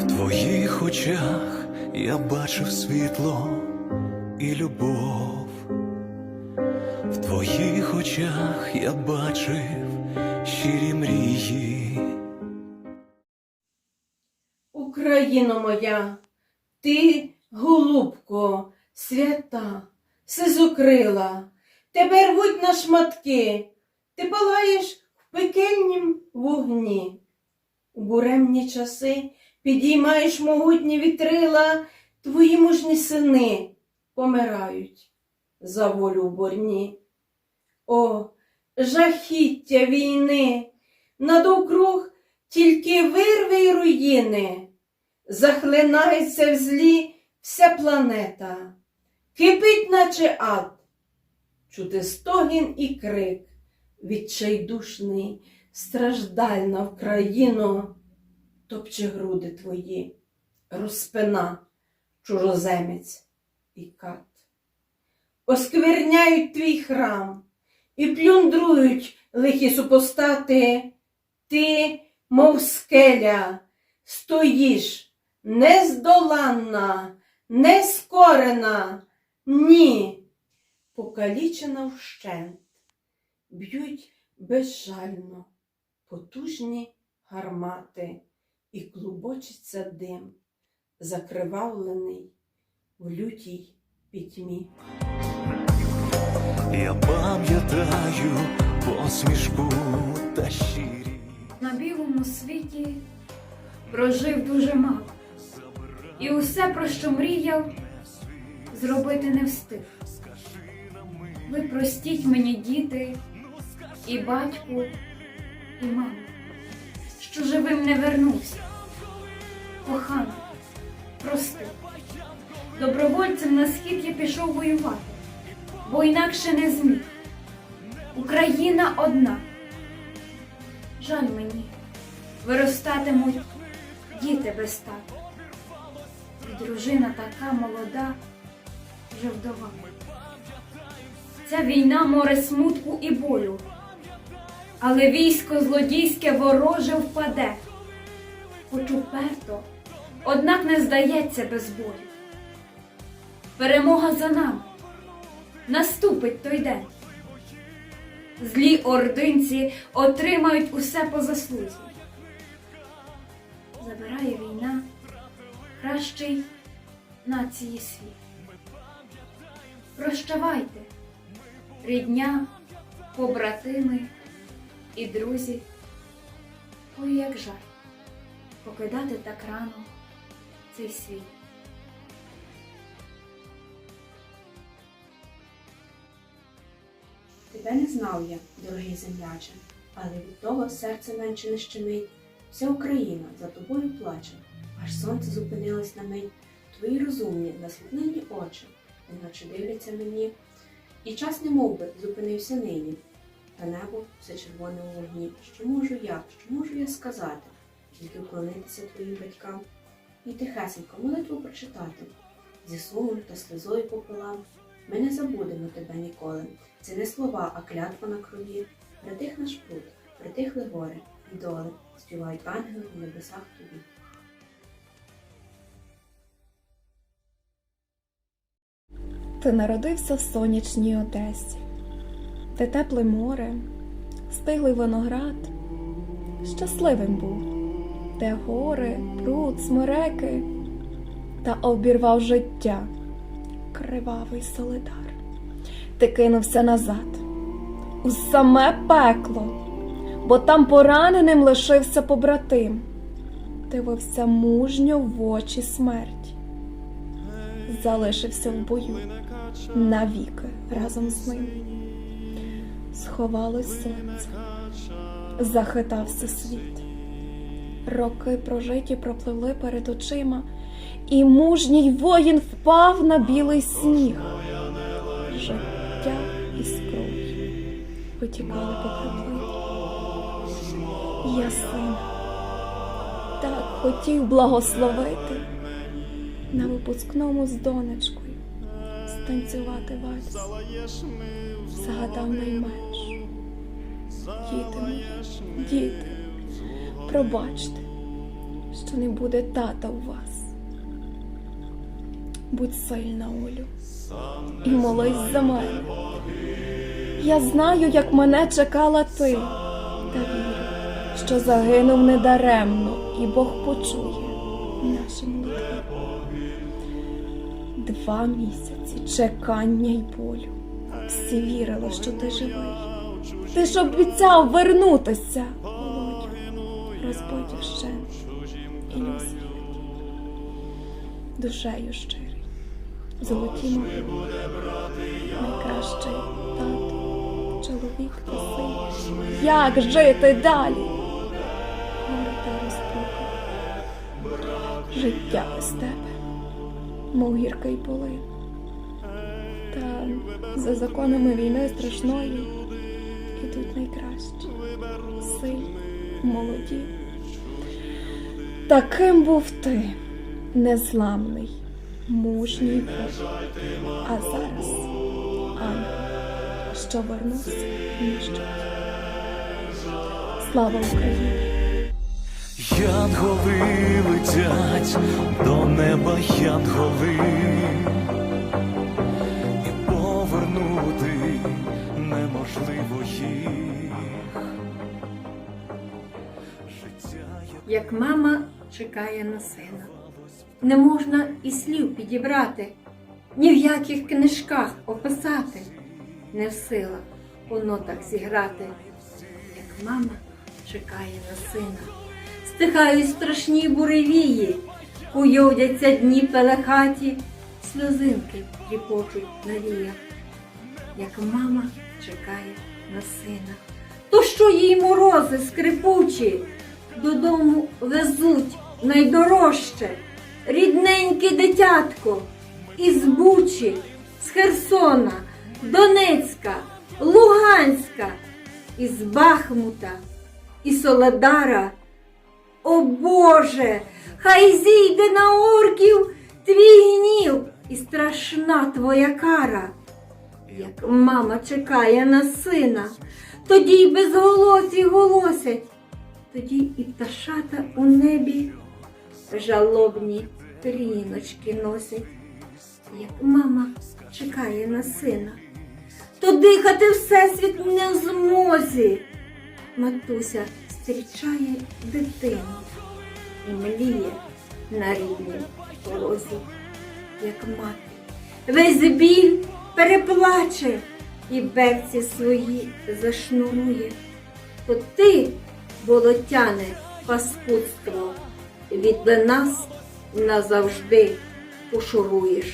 В твоїх очах я бачив світло і любов. В твоїх очах я бачив щирі мрії. Україно моя, ти, голубко, свята, сизокрила, тебе рвуть на шматки, ти палаєш в пекельнім вогні. У буремні часи підіймаєш могутні вітрила, твої мужні сини помирають за волю в борні. О, жахіття війни, надовкруг тільки вирви й руїни, захлинається в злі вся планета, кипить, наче ад, чути стогін і крик, відчайдушний, страждальна в країну, топче груди твої, розпина, чужоземець і кат. Оскверняють твій храм і плюндрують лихі супостати. Ти, мов скеля, стоїш нездоланна, нескорена, ні, покалічена вщент, б'ють безжально потужні гармати, і клубочиться дим, закривавлений в лютій пітьмі. Я пам'ятаю посмішку та щирі. на білому світі прожив дуже мало. І усе, про що мріяв, зробити не встиг. Ви простіть мені, діти, і батьку, і маму, що живим не вернувся. Коханий, прости. Добровольцем на схід я пішов воювати, бо інакше не зміг. Україна одна. Жаль мені, виростатимуть діти без тата. І дружина така молода, вже вдова. Ця війна море смутку і болю, але військо злодійське вороже впаде, хоч уперто, однак не здається без болю. Перемога за нами, наступить той день. Злі ординці отримають усе по заслузі. Забирає війна кращий нації світ. Прощавайте, рідня, побратими і друзі. Ой, як жаль покидати так рано цей світ. Тебе не знав я, дорогий земляче, але від того серце менше не щемить. Вся Україна за тобою плаче, аж сонце зупинилось на мить, твої розумні, наслухнені очі, неначе дивляться мені. І час не би зупинився нині, та небо все червоне у вогні. Що можу я, що можу я сказати? Тільки вклонитися твоїм батькам і тихесенько молитву прочитати, зі сумом та сльозою пополам. Ми не забудемо тебе ніколи. Це не слова, а клятва на крові. Притих наш пут, притихли гори і доли, співають ангели в небесах тобі. Ти народився в сонячній Одесі, де тепле море, стиглий виноград, щасливим був, де гори, пруд, смереки, та обірвав життя кривавий солидар. Ти кинувся назад, у саме пекло, бо там пораненим лишився побратим, дивився мужньо в очі смерті залишився в бою навіки разом з ним. Сховалось сонце, захитався світ. Роки прожиті пропливли перед очима, і мужній воїн впав на білий сніг. Життя із кров'ю витікали по краплині. Я сина так хотів благословити на випускному з донечкою станцювати вальс. Загадав найменш. Діти мої, діти, пробачте, що не буде тата у вас. Будь сильна, Олю, і молись за мене. Я знаю, як мене чекала ти, та вірю, що загинув недаремно, і Бог почує наші молитви. Два місяці чекання й болю. Всі вірили, що ти живий. Ти ж обіцяв вернутися, Володю, розбитів ще і не душею щирий, золоті могили, найкращий тато, чоловік та син. Як жити далі? Горе та розпука, життя без тебе, мов гіркий полин. За законами війни страшної ідуть найкращі, сильні, молоді. Таким був ти, незламний, мужній. А зараз ангел, що вернувся ніщо. Слава Україні! Янголи летять до неба янголи, неможливо їх. Як мама чекає на сина. Не можна і слів підібрати, ні в яких книжках описати, не в силах у нотах зіграти, як мама чекає на сина. Стихають страшні буревії, уйовдяться дні пелехаті, сльозинки тріпочуть на віях, як мама чекає на сина. То що їй морози скрипучі, додому везуть найдорожче, рідненьке дитятко із Бучі, з Херсона, Донецька, Луганська, із Бахмута, і Соледара. О Боже, хай зійде на орків твій гнів і страшна твоя кара. Як мама чекає на сина, тоді й безголосі голосять, тоді і пташата у небі жалобні тріночки носять, як мама чекає на сина, то дихати всесвіт не в змозі. Матуся зустрічає дитину і мліє на рідній порозі, як мати. Весь біль переплаче і берці свої зашнурує. То ти, болотяне паскудство, від нас назавжди ушуруєш.